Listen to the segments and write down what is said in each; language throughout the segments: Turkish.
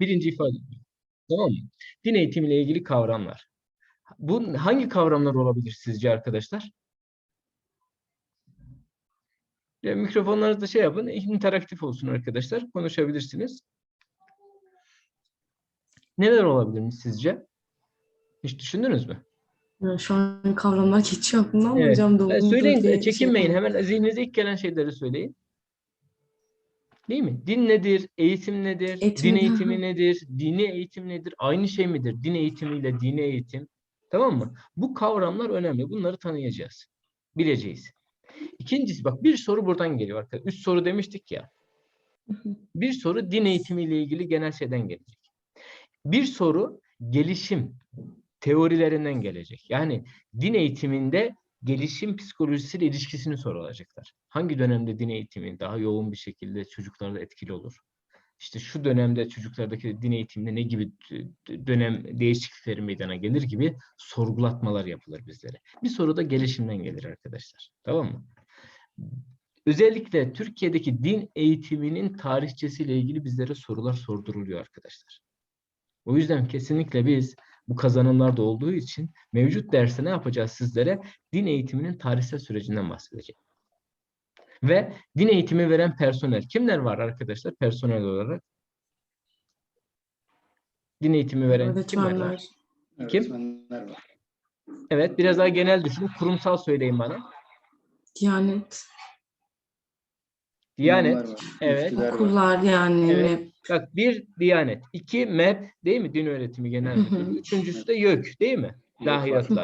Birinci ifade. Tamam mı? Din eğitimiyle ilgili kavramlar. Bu hangi kavramlar olabilir sizce arkadaşlar? Ya, mikrofonlarınızı şey yapın, interaktif olsun arkadaşlar. Konuşabilirsiniz. Neler olabilir sizce? Hiç düşündünüz mü? Ya şu an kavramlar geçiyor aklımdan Evet. hocam söyleyin, şey çekinmeyin. yapamadım. Hemen zihninize ilk gelen şeyleri söyleyin. Değil mi? Din nedir? Eğitim nedir? Eğitim din eğitimi nedir? Dini eğitim nedir? Aynı şey midir? Din eğitimiyle dini eğitim. Tamam mı? Bu kavramlar önemli. Bunları tanıyacağız. Bileceğiz. İkincisi bak bir soru buradan geliyor arkadaşlar. Üç soru demiştik ya. Bir soru din eğitimiyle ilgili genel şeyden gelecek. Bir soru gelişim teorilerinden gelecek. Yani din eğitiminde gelişim psikolojisiyle ilişkisini sorulacaklar. Hangi dönemde din eğitimi daha yoğun bir şekilde çocuklarda etkili olur? İşte şu dönemde çocuklardaki din eğitiminde ne gibi dönem değişiklikleri meydana gelir gibi sorgulatmalar yapılır bizlere. Bir soru da gelişimden gelir arkadaşlar. Tamam mı? Özellikle Türkiye'deki din eğitiminin tarihçesiyle ilgili bizlere sorular sorduruluyor arkadaşlar. O yüzden kesinlikle biz bu kazanımlarda olduğu için mevcut derste ne yapacağız sizlere? Din eğitiminin tarihsel sürecinden bahsedeceğim. Ve din eğitimi veren personel. Kimler var arkadaşlar personel olarak? Din eğitimi veren kimler var? Öğretmenler, Kim? Öğretmenler var. Evet biraz daha genel düşünün. Kurumsal söyleyin bana. Diyanet, Diyanet. Evet. okullar yani Evet. Bak bir Diyanet. iki MEP değil mi? Din Öğretimi Genel. Müdürlüğü. Üçüncüsü de YÖK değil mi?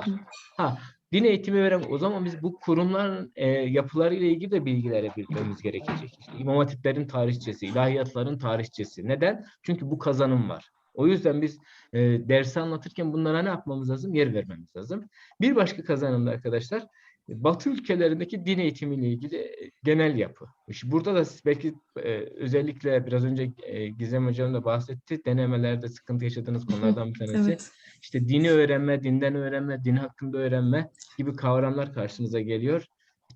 Hı. Ha, din eğitimi veren o zaman biz bu kurumların e, yapılarıyla ilgili de bilgilere bilmemiz gerekecek. İşte İmam Hatiplerin tarihçesi, ilahiyatların tarihçesi. Neden? Çünkü bu kazanım var. O yüzden biz e, dersi anlatırken bunlara ne yapmamız lazım? Yer vermemiz lazım. Bir başka kazanım da arkadaşlar Batı ülkelerindeki din eğitimiyle ilgili e, genel yapı. İşte burada da belki e, özellikle biraz önce e, Gizem Hocam da bahsetti. Denemelerde sıkıntı yaşadığınız konulardan bir tanesi evet. işte dini öğrenme, dinden öğrenme, din hakkında öğrenme gibi kavramlar karşınıza geliyor.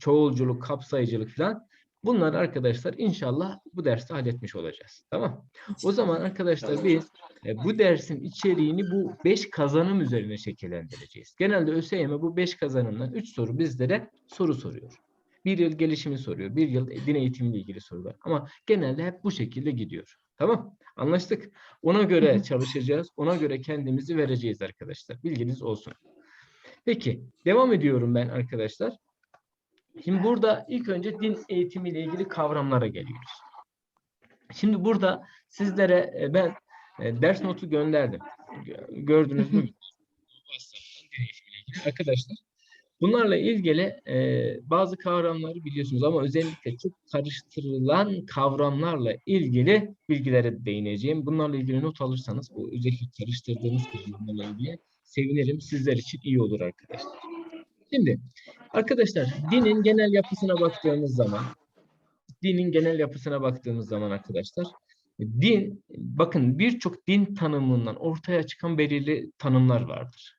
Çoğulculuk, kapsayıcılık falan. Bunları arkadaşlar inşallah bu derste halletmiş olacağız. Tamam. O zaman arkadaşlar biz e, bu dersin içeriğini bu beş kazanım üzerine şekillendireceğiz. Genelde ÖSYM bu beş kazanımdan üç soru bizlere soru soruyor. Bir yıl gelişimi soruyor, bir yıl din eğitimiyle ilgili sorular. Ama genelde hep bu şekilde gidiyor. Tamam. Anlaştık. Ona göre çalışacağız. Ona göre kendimizi vereceğiz arkadaşlar. Bilginiz olsun. Peki. Devam ediyorum ben arkadaşlar. Şimdi burada ilk önce din eğitimiyle ilgili kavramlara geliyoruz. Şimdi burada sizlere e, ben e, ders notu gönderdim. Gö- Gördünüz mü? Arkadaşlar bunlarla ilgili e, bazı kavramları biliyorsunuz ama özellikle çok karıştırılan kavramlarla ilgili bilgilere değineceğim. Bunlarla ilgili not alırsanız bu özellikle karıştırdığınız kavramlarla ilgili sevinirim. Sizler için iyi olur arkadaşlar. Şimdi arkadaşlar dinin genel yapısına baktığımız zaman dinin genel yapısına baktığımız zaman arkadaşlar din bakın birçok din tanımından ortaya çıkan belirli tanımlar vardır.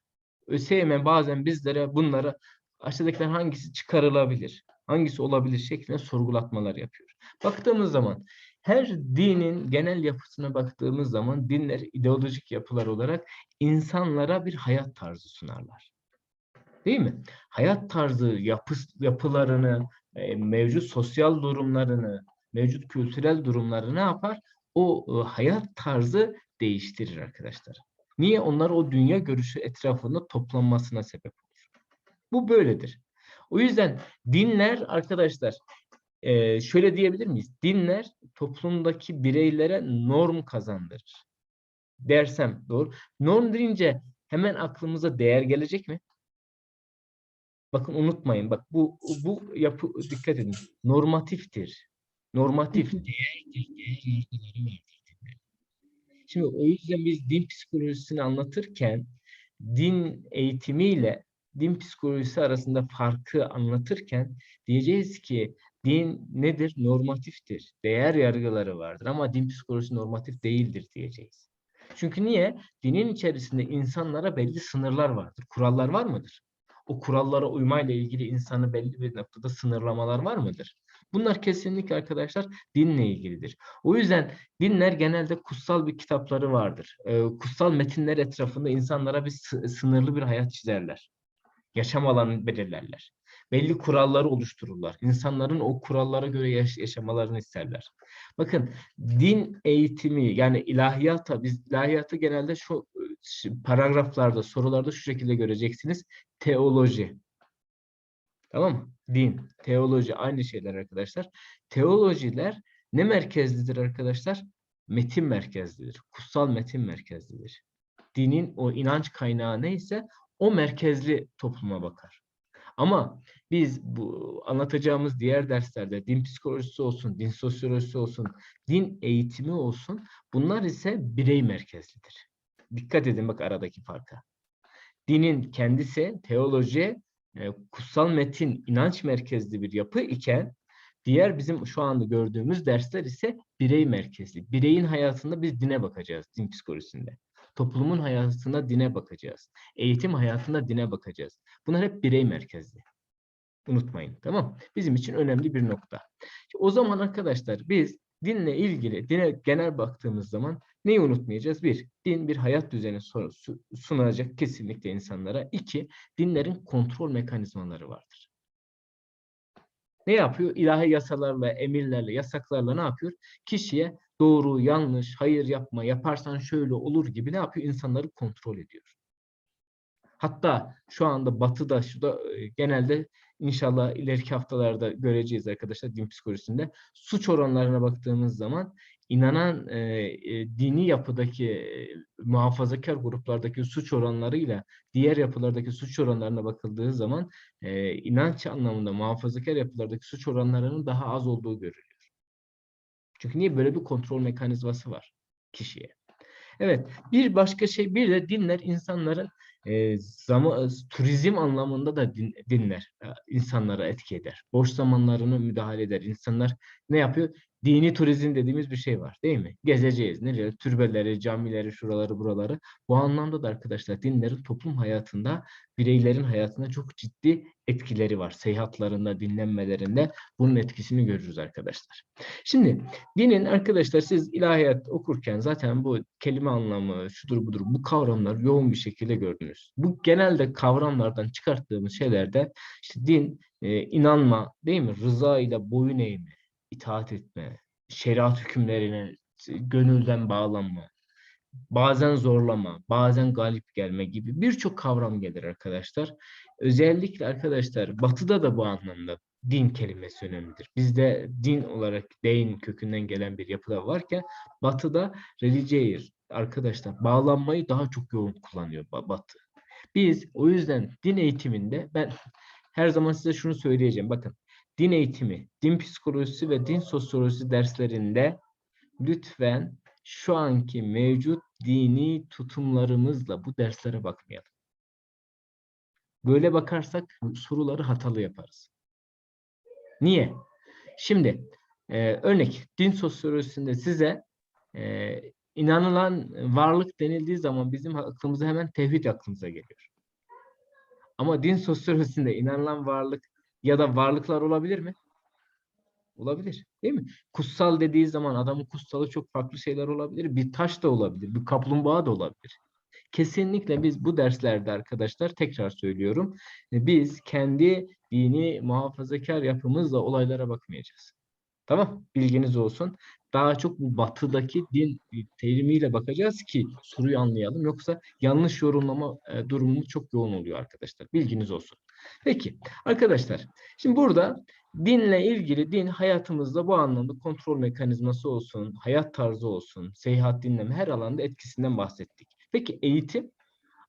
ÖSYM bazen bizlere bunları aşağıdakilerin hangisi çıkarılabilir, hangisi olabilir şeklinde sorgulatmalar yapıyor. Baktığımız zaman her dinin genel yapısına baktığımız zaman dinler ideolojik yapılar olarak insanlara bir hayat tarzı sunarlar. Değil mi? Hayat tarzı yapı, yapılarını, e, mevcut sosyal durumlarını, mevcut kültürel durumları ne yapar? O e, hayat tarzı değiştirir arkadaşlar. Niye? Onlar o dünya görüşü etrafında toplanmasına sebep olur. Bu böyledir. O yüzden dinler arkadaşlar e, şöyle diyebilir miyiz? Dinler toplumdaki bireylere norm kazandırır. Dersem doğru. Norm deyince hemen aklımıza değer gelecek mi? Bakın unutmayın. Bak bu bu yapı dikkat edin. Normatiftir. Normatif değerdir. Değer yargıları vardır. dinlerin. Şimdi o yüzden biz din psikolojisini anlatırken din eğitimiyle din psikolojisi arasında farkı anlatırken diyeceğiz ki din nedir? Normatiftir. Değer yargıları vardır ama din psikolojisi normatif değildir diyeceğiz. Çünkü niye? Dinin içerisinde insanlara belli sınırlar vardır. Kurallar var mıdır? O kurallara uymayla ilgili insanı belli bir noktada sınırlamalar var mıdır? Bunlar kesinlikle arkadaşlar dinle ilgilidir. O yüzden dinler genelde kutsal bir kitapları vardır. Ee, kutsal metinler etrafında insanlara bir sı- sınırlı bir hayat çizerler. Yaşam alanını belirlerler. Belli kuralları oluştururlar. İnsanların o kurallara göre yaş- yaşamalarını isterler. Bakın din eğitimi yani ilahiyata biz ilahiyatı genelde şu paragraflarda sorularda şu şekilde göreceksiniz. Teoloji. Tamam mı? Din, teoloji aynı şeyler arkadaşlar. Teolojiler ne merkezlidir arkadaşlar? Metin merkezlidir. Kutsal metin merkezlidir. Dinin o inanç kaynağı neyse o merkezli topluma bakar. Ama biz bu anlatacağımız diğer derslerde din psikolojisi olsun, din sosyolojisi olsun, din eğitimi olsun bunlar ise birey merkezlidir. Dikkat edin bak aradaki farka. Dinin kendisi teoloji, e, kutsal metin, inanç merkezli bir yapı iken diğer bizim şu anda gördüğümüz dersler ise birey merkezli. Bireyin hayatında biz dine bakacağız din psikolojisinde. Toplumun hayatında dine bakacağız. Eğitim hayatında dine bakacağız. Bunlar hep birey merkezli. Unutmayın tamam Bizim için önemli bir nokta. O zaman arkadaşlar biz dinle ilgili dine genel baktığımız zaman neyi unutmayacağız? Bir, din bir hayat düzeni sunacak kesinlikle insanlara. İki, dinlerin kontrol mekanizmaları vardır. Ne yapıyor? İlahi yasalarla, emirlerle, yasaklarla ne yapıyor? Kişiye doğru, yanlış, hayır yapma, yaparsan şöyle olur gibi ne yapıyor? İnsanları kontrol ediyor. Hatta şu anda batıda, şu da e, genelde inşallah ileriki haftalarda göreceğiz arkadaşlar din psikolojisinde. Suç oranlarına baktığımız zaman inanan e, e, dini yapıdaki e, muhafazakar gruplardaki suç oranlarıyla diğer yapılardaki suç oranlarına bakıldığı zaman e, inanç anlamında muhafazakar yapılardaki suç oranlarının daha az olduğu görülüyor. Çünkü niye böyle bir kontrol mekanizması var kişiye. Evet, bir başka şey bir de dinler insanların e, zaman turizm anlamında da din, dinler insanlara etki eder. Boş zamanlarını müdahale eder. İnsanlar ne yapıyor? Dini turizm dediğimiz bir şey var, değil mi? Gezeceğiz. Nereye? Türbeleri, camileri, şuraları, buraları. Bu anlamda da arkadaşlar dinlerin toplum hayatında, bireylerin hayatında çok ciddi etkileri var. Seyahatlarında, dinlenmelerinde bunun etkisini görürüz arkadaşlar. Şimdi dinin arkadaşlar siz ilahiyat okurken zaten bu kelime anlamı, şudur budur bu kavramlar yoğun bir şekilde gördünüz. Bu genelde kavramlardan çıkarttığımız şeylerde işte din, e, inanma değil mi? Rıza ile boyun eğme, itaat etme, şeriat hükümlerine gönülden bağlanma, bazen zorlama, bazen galip gelme gibi birçok kavram gelir arkadaşlar. Özellikle arkadaşlar batıda da bu anlamda din kelimesi önemlidir. Bizde din olarak deyin kökünden gelen bir yapıda varken batıda religiyeir arkadaşlar bağlanmayı daha çok yoğun kullanıyor ba- batı. Biz o yüzden din eğitiminde ben her zaman size şunu söyleyeceğim. Bakın din eğitimi, din psikolojisi ve din sosyolojisi derslerinde lütfen şu anki mevcut dini tutumlarımızla bu derslere bakmayalım. Böyle bakarsak soruları hatalı yaparız. Niye? Şimdi e, örnek din sosyolojisinde size e, inanılan varlık denildiği zaman bizim aklımıza hemen tevhid aklımıza geliyor. Ama din sosyolojisinde inanılan varlık ya da varlıklar olabilir mi? Olabilir. Değil mi? Kutsal dediği zaman adamın kutsalı çok farklı şeyler olabilir. Bir taş da olabilir. Bir kaplumbağa da olabilir. Kesinlikle biz bu derslerde arkadaşlar tekrar söylüyorum. e, Biz kendi dini muhafazakar yapımızla olaylara bakmayacağız. Tamam? Bilginiz olsun. Daha çok bu batıdaki din terimiyle bakacağız ki soruyu anlayalım. Yoksa yanlış yorumlama e, durumumuz çok yoğun oluyor arkadaşlar. Bilginiz olsun. Peki arkadaşlar şimdi burada dinle ilgili din hayatımızda bu anlamda kontrol mekanizması olsun, hayat tarzı olsun, seyahat dinleme her alanda etkisinden bahsettik. Peki eğitim?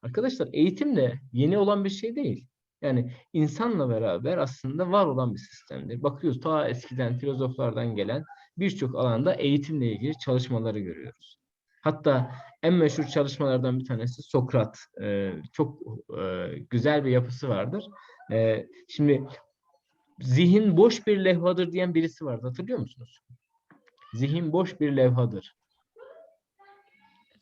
Arkadaşlar eğitim de yeni olan bir şey değil. Yani insanla beraber aslında var olan bir sistemdir. Bakıyoruz ta eskiden filozoflardan gelen birçok alanda eğitimle ilgili çalışmaları görüyoruz. Hatta en meşhur çalışmalardan bir tanesi Sokrat. Ee, çok e, güzel bir yapısı vardır. Ee, şimdi zihin boş bir levhadır diyen birisi vardı. Hatırlıyor musunuz? Zihin boş bir levhadır.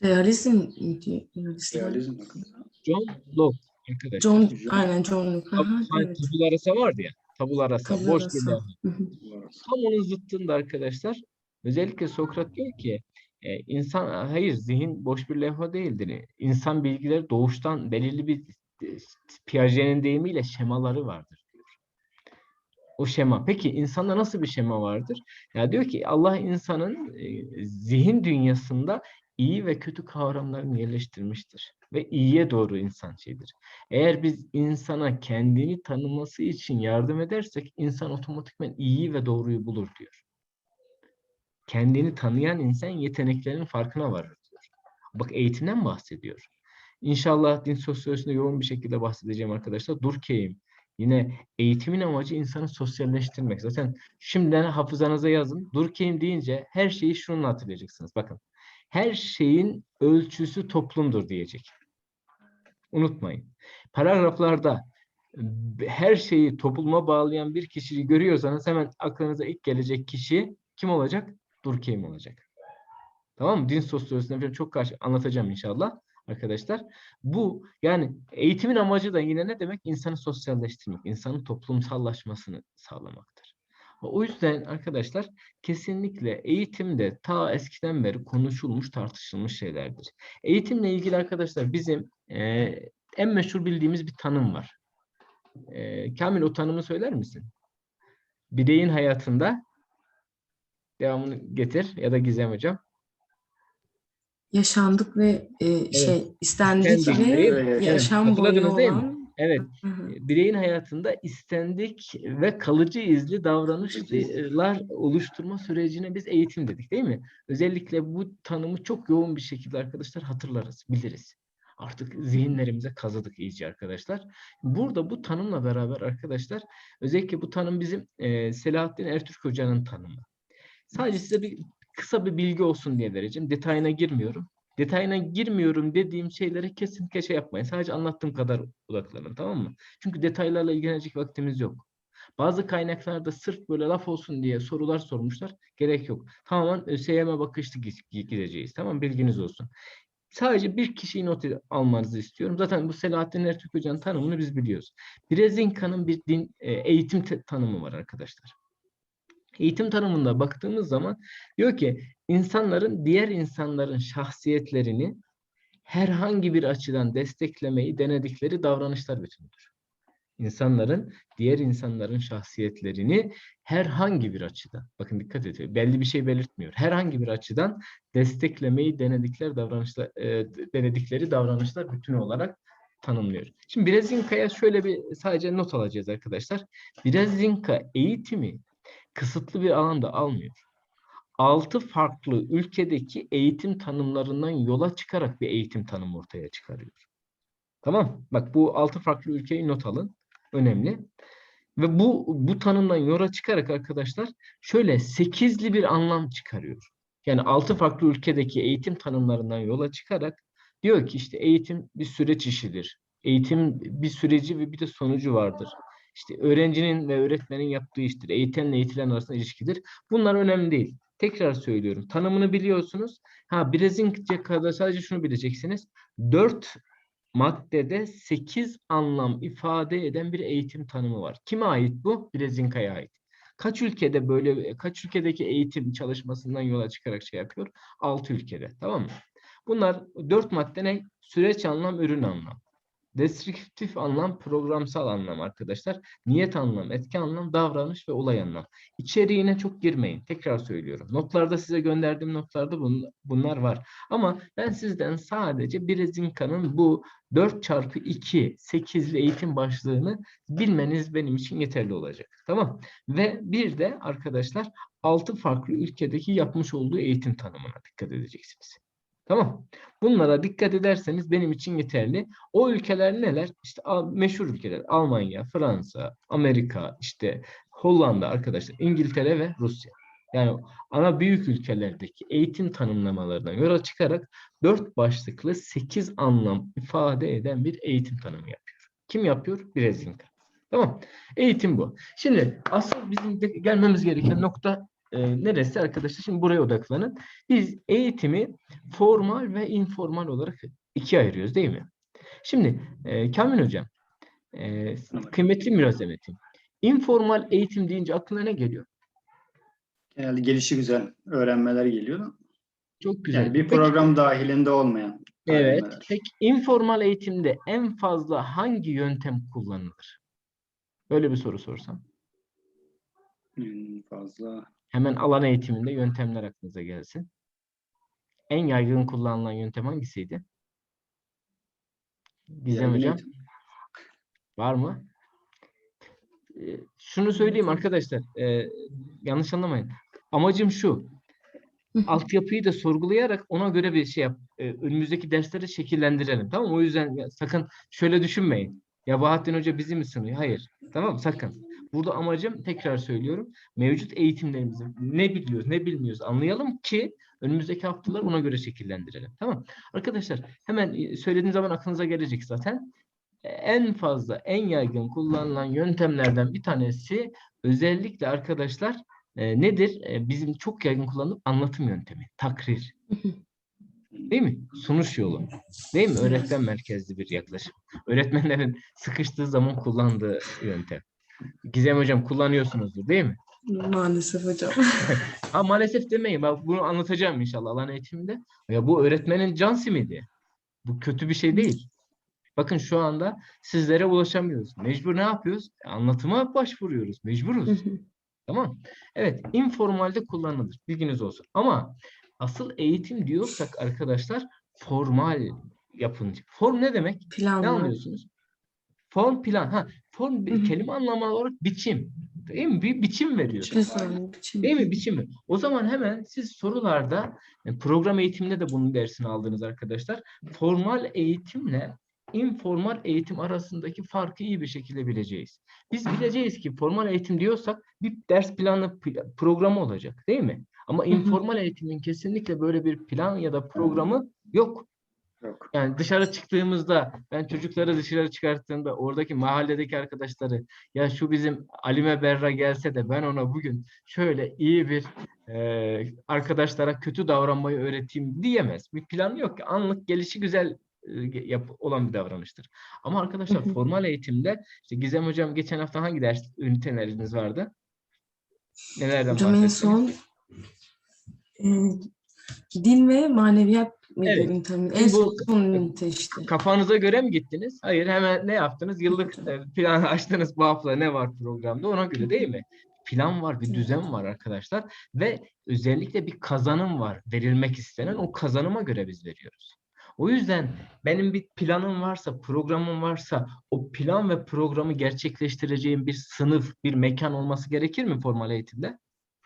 Realizm miydi? Realizm hakkında. John Locke arkadaşlar. John, John- aynen John Locke. Hani evet. tabula rasa vardı ya. Tabula rasa, Tabula boş rasa. bir levha. Tam onun zıttında arkadaşlar özellikle Sokrat diyor ki e, insan hayır zihin boş bir levha değildir. İnsan bilgileri doğuştan belirli bir Piaget'in deyimiyle şemaları vardır diyor. O şema. Peki insanda nasıl bir şema vardır? Ya diyor ki Allah insanın e, zihin dünyasında iyi ve kötü kavramlarını yerleştirmiştir ve iyiye doğru insan şeydir. Eğer biz insana kendini tanıması için yardım edersek insan otomatikman iyiyi ve doğruyu bulur diyor. Kendini tanıyan insan yeteneklerinin farkına varır diyor. Bak eğitimden bahsediyor. İnşallah din sosyolojisinde yoğun bir şekilde bahsedeceğim arkadaşlar. Durkheim. Yine eğitimin amacı insanı sosyalleştirmek. Zaten şimdiden hafızanıza yazın. Durkheim deyince her şeyi şununla hatırlayacaksınız. Bakın. Her şeyin ölçüsü toplumdur diyecek. Unutmayın. Paragraflarda her şeyi topluma bağlayan bir kişiyi görüyorsanız hemen aklınıza ilk gelecek kişi kim olacak? Durkheim olacak. Tamam mı? Din sosyolojisinden falan çok karşı anlatacağım inşallah arkadaşlar. Bu yani eğitimin amacı da yine ne demek? İnsanı sosyalleştirmek, insanın toplumsallaşmasını sağlamaktır. O yüzden arkadaşlar kesinlikle eğitimde ta eskiden beri konuşulmuş, tartışılmış şeylerdir. Eğitimle ilgili arkadaşlar bizim eee, en meşhur bildiğimiz bir tanım var. Eee, Kamil o tanımı söyler misin? Bireyin hayatında devamını getir ya da Gizem hocam. Yaşandık ve e, şey istendik ve? Evet, yaşam boyu hatırladınız değil mi? olan Evet, Hı hı. bireyin hayatında istendik ve kalıcı izli davranışlar oluşturma sürecine biz eğitim dedik değil mi? Özellikle bu tanımı çok yoğun bir şekilde arkadaşlar hatırlarız, biliriz. Artık zihinlerimize kazıdık iyice arkadaşlar. Burada bu tanımla beraber arkadaşlar özellikle bu tanım bizim eee Selahattin Ertürk Hoca'nın tanımı. Sadece size bir kısa bir bilgi olsun diye vereceğim. Detayına girmiyorum. Detayına girmiyorum dediğim şeylere kesinlikle şey yapmayın. Sadece anlattığım kadar odaklanın tamam mı? Çünkü detaylarla ilgilenecek vaktimiz yok. Bazı kaynaklarda sırf böyle laf olsun diye sorular sormuşlar. Gerek yok. Tamamen ÖSYM bakışlı gi- gideceğiz. Tamam? Bilginiz olsun. Sadece bir kişiyi not ed- almanızı istiyorum. Zaten bu Selahattin Ertürk Hoca'nın tanımını biz biliyoruz. Brezinka'nın bir din e, eğitim tanımı var arkadaşlar. Eğitim tanımında baktığımız zaman diyor ki insanların diğer insanların şahsiyetlerini herhangi bir açıdan desteklemeyi denedikleri davranışlar bütünüdür. İnsanların diğer insanların şahsiyetlerini herhangi bir açıdan, bakın dikkat ediyor, belli bir şey belirtmiyor. Herhangi bir açıdan desteklemeyi denedikleri davranışlar, e, denedikleri davranışlar bütünü olarak tanımlıyor. Şimdi Brezinka'ya şöyle bir sadece not alacağız arkadaşlar. Brezinka eğitimi kısıtlı bir alanda almıyor. Altı farklı ülkedeki eğitim tanımlarından yola çıkarak bir eğitim tanımı ortaya çıkarıyor. Tamam. Bak bu altı farklı ülkeyi not alın. Önemli. Ve bu bu tanımdan yola çıkarak arkadaşlar şöyle sekizli bir anlam çıkarıyor. Yani altı farklı ülkedeki eğitim tanımlarından yola çıkarak diyor ki işte eğitim bir süreç işidir. Eğitim bir süreci ve bir de sonucu vardır. İşte öğrencinin ve öğretmenin yaptığı iştir. Eğitenle eğitilen arasında ilişkidir. Bunlar önemli değil. Tekrar söylüyorum. Tanımını biliyorsunuz. Ha Brezinka'da sadece şunu bileceksiniz. Dört maddede 8 anlam ifade eden bir eğitim tanımı var. Kime ait bu? Brezinka'ya ait. Kaç ülkede böyle kaç ülkedeki eğitim çalışmasından yola çıkarak şey yapıyor? 6 ülkede. Tamam mı? Bunlar dört madde ne? Süreç anlam, ürün anlam. Deskriptif anlam, programsal anlam arkadaşlar. Niyet anlam, etki anlam, davranış ve olay anlam. İçeriğine çok girmeyin. Tekrar söylüyorum. Notlarda size gönderdiğim notlarda bun- bunlar var. Ama ben sizden sadece Brezinka'nın bu 4 çarpı 2 8'li eğitim başlığını bilmeniz benim için yeterli olacak. Tamam. Ve bir de arkadaşlar 6 farklı ülkedeki yapmış olduğu eğitim tanımına dikkat edeceksiniz. Tamam. Bunlara dikkat ederseniz benim için yeterli. O ülkeler neler? İşte meşhur ülkeler. Almanya, Fransa, Amerika, işte Hollanda arkadaşlar, İngiltere ve Rusya. Yani ana büyük ülkelerdeki eğitim tanımlamalarından yola çıkarak dört başlıklı sekiz anlam ifade eden bir eğitim tanımı yapıyor. Kim yapıyor? Brezinka. Tamam. Eğitim bu. Şimdi asıl bizim gelmemiz gereken nokta e, neresi arkadaşlar? Şimdi buraya odaklanın. Biz eğitimi formal ve informal olarak ikiye ayırıyoruz değil mi? Şimdi e, Kamil Hocam, e, kıymetli mürazemetim. informal eğitim deyince aklına ne geliyor? Genelde gelişi güzel öğrenmeler geliyor. Çok güzel. Yani bir Peki- program dahilinde olmayan Evet. öğrenmeler. Peki informal eğitimde en fazla hangi yöntem kullanılır? Böyle bir soru sorsam. Hmm, fazla. Hemen alan eğitiminde yöntemler aklınıza gelsin. En yaygın kullanılan yöntem hangisiydi? Gizem Yaygın Hocam eğitim. var mı? Ee, Şunu söyleyeyim arkadaşlar. e, yanlış anlamayın. Amacım şu. altyapıyı da sorgulayarak ona göre bir şey yap. e, önümüzdeki dersleri şekillendirelim. Tamam mı? O yüzden ya sakın şöyle düşünmeyin. Ya Bahattin Hoca bizi mi sınıyor? Hayır. Tamam mı? Sakın. Burada amacım tekrar söylüyorum. Mevcut eğitimlerimizi ne biliyoruz, ne bilmiyoruz anlayalım ki önümüzdeki haftalar ona göre şekillendirelim. Tamam. Arkadaşlar hemen e, söylediğim zaman aklınıza gelecek zaten. E, En fazla, en yaygın kullanılan yöntemlerden bir tanesi özellikle arkadaşlar e, nedir? E, bizim çok yaygın kullandığımız anlatım yöntemi, takrir. Değil mi? Sunuş yolu. Değil mi? Öğretmen merkezli bir yaklaşım. Öğretmenlerin sıkıştığı zaman kullandığı yöntem. Gizem hocam kullanıyorsunuzdur değil mi? Maalesef hocam. Ha maalesef demeyin. Bak bunu anlatacağım inşallah alan eğitiminde. Ya bu öğretmenin can simidi. Bu kötü bir şey değil. Bakın şu anda sizlere ulaşamıyoruz. Mecbur ne yapıyoruz? Anlatıma başvuruyoruz. Mecburuz. Tamam. Evet, informalde kullanılır. Bilginiz olsun. Ama asıl eğitim diyorsak arkadaşlar formal yapınca. Form ne demek? Ne Planlar. anlıyorsunuz? Form plan. Ha, form bir kelime anlamı olarak biçim. Değil mi? Bir biçim veriyor. Biçim. Değil mi? Biçimi. O zaman hemen siz sorularda e, program eğitiminde de bunun dersini aldınız arkadaşlar. Formal eğitimle informal eğitim arasındaki farkı iyi bir şekilde bileceğiz. Biz bileceğiz ki formal eğitim diyorsak bir ders planı pla- programı olacak değil mi? Ama informal eğitimin kesinlikle böyle bir plan ya da programı yok. Yok. Yani dışarı çıktığımızda ben çocukları dışarı çıkarttığımda oradaki mahalledeki arkadaşları ya şu bizim Alime Berra gelse de ben ona bugün şöyle iyi bir e, arkadaşlara kötü davranmayı öğreteyim diyemez. Bir plan yok ki. Anlık gelişi güzel yap, olan bir davranıştır. Ama arkadaşlar formal eğitimde işte Gizem hocam geçen hafta hangi ders üniteleriniz vardı? Nelerden Hocam en bahsettiniz? son e, din ve maneviyat Evet. Bu- En son son ünite işte. Kafanıza göre mi gittiniz? Hayır hemen ne yaptınız? Yıllık e, plan açtınız bu hafta ne var programda ona göre değil mi? Plan var, bir düzen var arkadaşlar ve özellikle bir kazanım var verilmek istenen o kazanıma göre biz veriyoruz. O yüzden benim bir planım varsa, programım varsa o plan ve programı gerçekleştireceğim bir sınıf, bir mekan olması gerekir mi formal eğitimde?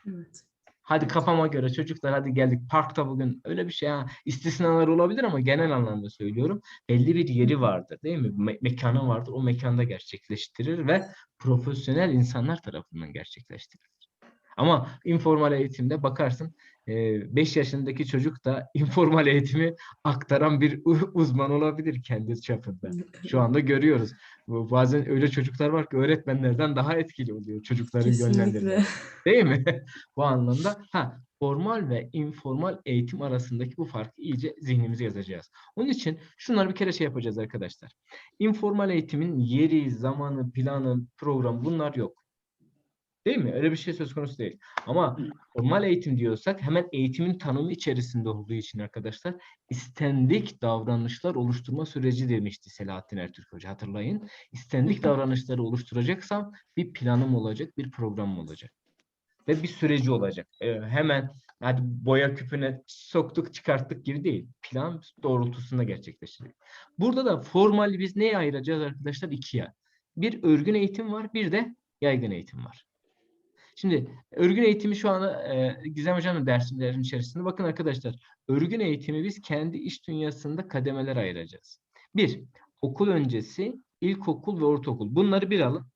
Evet. Hadi kafama göre çocuklar hadi geldik parkta bugün öyle bir şey ha istisnalar olabilir ama genel anlamda söylüyorum belli bir yeri vardır değil mi Me- mekanı vardır o mekanda gerçekleştirir ve profesyonel insanlar tarafından gerçekleştirilir. Ama informal eğitimde bakarsın 5 yaşındaki çocuk da informal eğitimi aktaran bir uzman olabilir kendi çapında. Şu anda görüyoruz. Bazen öyle çocuklar var ki öğretmenlerden daha etkili oluyor çocukların yönlendirmesi. Değil mi? bu anlamda ha formal ve informal eğitim arasındaki bu farkı iyice zihnimize yazacağız. Onun için şunları bir kere şey yapacağız arkadaşlar. İnformal eğitimin yeri, zamanı, planı, programı bunlar yok. Değil mi? Öyle bir şey söz konusu değil. Ama formal eğitim diyorsak hemen eğitimin tanımı içerisinde olduğu için arkadaşlar istendik davranışlar oluşturma süreci demişti Selahattin Ertürk Hoca hatırlayın. İstendik davranışları oluşturacaksam bir planım olacak, bir programım olacak ve bir süreci olacak. Ee, hemen hadi boya küpüne soktuk çıkarttık gibi değil. Plan doğrultusunda gerçekleşecek. Burada da formali biz neye ayıracağız arkadaşlar? İkiye. Bir örgün eğitim var, bir de yaygın eğitim var. Şimdi örgün eğitimi şu anda e, Gizem Hocam'ın derslerin içerisinde. Bakın arkadaşlar, örgün eğitimi biz kendi iş dünyasında kademeler ayıracağız. Bir, okul öncesi, ilkokul ve ortaokul. Bunları bir alın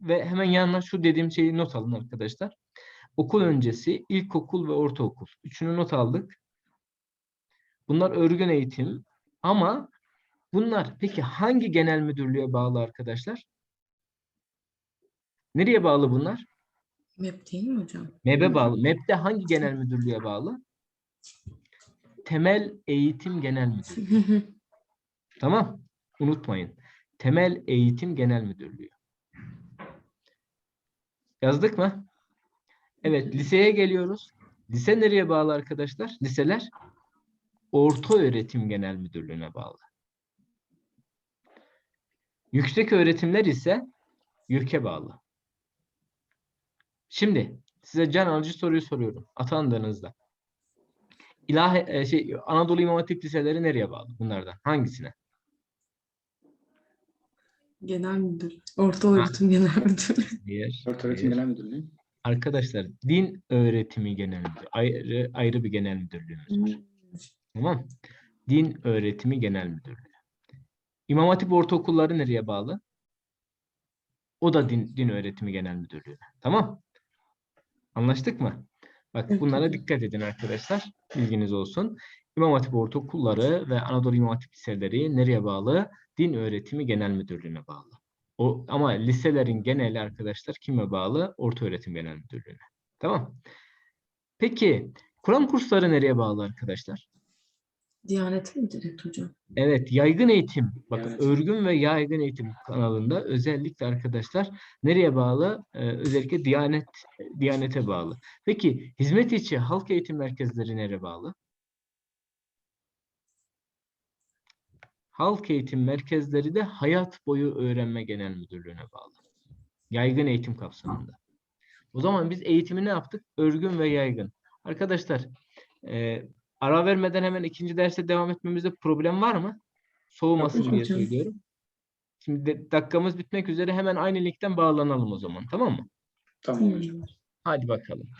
ve hemen yanına şu dediğim şeyi not alın arkadaşlar. Okul öncesi, ilkokul ve ortaokul. Üçünü not aldık. Bunlar örgün eğitim ama bunlar peki hangi genel müdürlüğe bağlı arkadaşlar? Nereye bağlı bunlar? MEP değil mi hocam? MEB'e bağlı. MEB'de hangi genel müdürlüğe bağlı? Temel Eğitim Genel Müdürlüğü. Tamam. Unutmayın. Temel Eğitim Genel Müdürlüğü. Yazdık mı? Evet, liseye geliyoruz. Lise nereye bağlı arkadaşlar? Liseler Orta Öğretim Genel Müdürlüğü'ne bağlı. Yüksek öğretimler ise YÖK'e bağlı. Şimdi size can alıcı soruyu soruyorum. Atandığınızda. İlahi, e, şey, Anadolu İmam Hatip liseleri nereye bağlı bunlardan? Hangisine? Genel müdür. Orta öğretim genel müdür. Hayır. Orta Öğretim. Genel Müdürlüğü. Arkadaşlar din öğretimi genel müdür. Ayrı, ayrı bir genel müdürlüğümüz var. Tamam. Din öğretimi genel müdürlüğü. İmam Hatip ortaokulları nereye bağlı? O da din, din öğretimi genel müdürlüğüne. Tamam. Anlaştık mı? Bak bunlara dikkat edin arkadaşlar. Bilginiz olsun. İmam Hatip ortaokulları ve Anadolu İmam Hatip liseleri nereye bağlı? Din öğretimi genel müdürlüğüne bağlı. O, ama liselerin geneli arkadaşlar kime bağlı? Orta öğretim genel müdürlüğüne. Tamam. Peki Kur'an kursları nereye bağlı arkadaşlar? Diyanet mi direkt hocam? Evet, yaygın eğitim. Bakın Evet. örgün ve yaygın eğitim kanalında özellikle arkadaşlar nereye bağlı? Ee, özellikle Diyanet Diyanete bağlı. Peki hizmet içi halk eğitim merkezleri nereye bağlı? Halk eğitim merkezleri de Hayat Boyu Öğrenme Genel Müdürlüğü'ne bağlı. Yaygın eğitim kapsamında. O zaman biz eğitimi ne yaptık? Örgün ve yaygın. Arkadaşlar e, ara vermeden hemen ikinci derse devam etmemizde problem var mı? Soğumasın Yok diye hocam. söylüyorum. Şimdi de- dakikamız bitmek üzere hemen aynı linkten bağlanalım o zaman. Tamam mı? Tamam hocam. Hadi bakalım.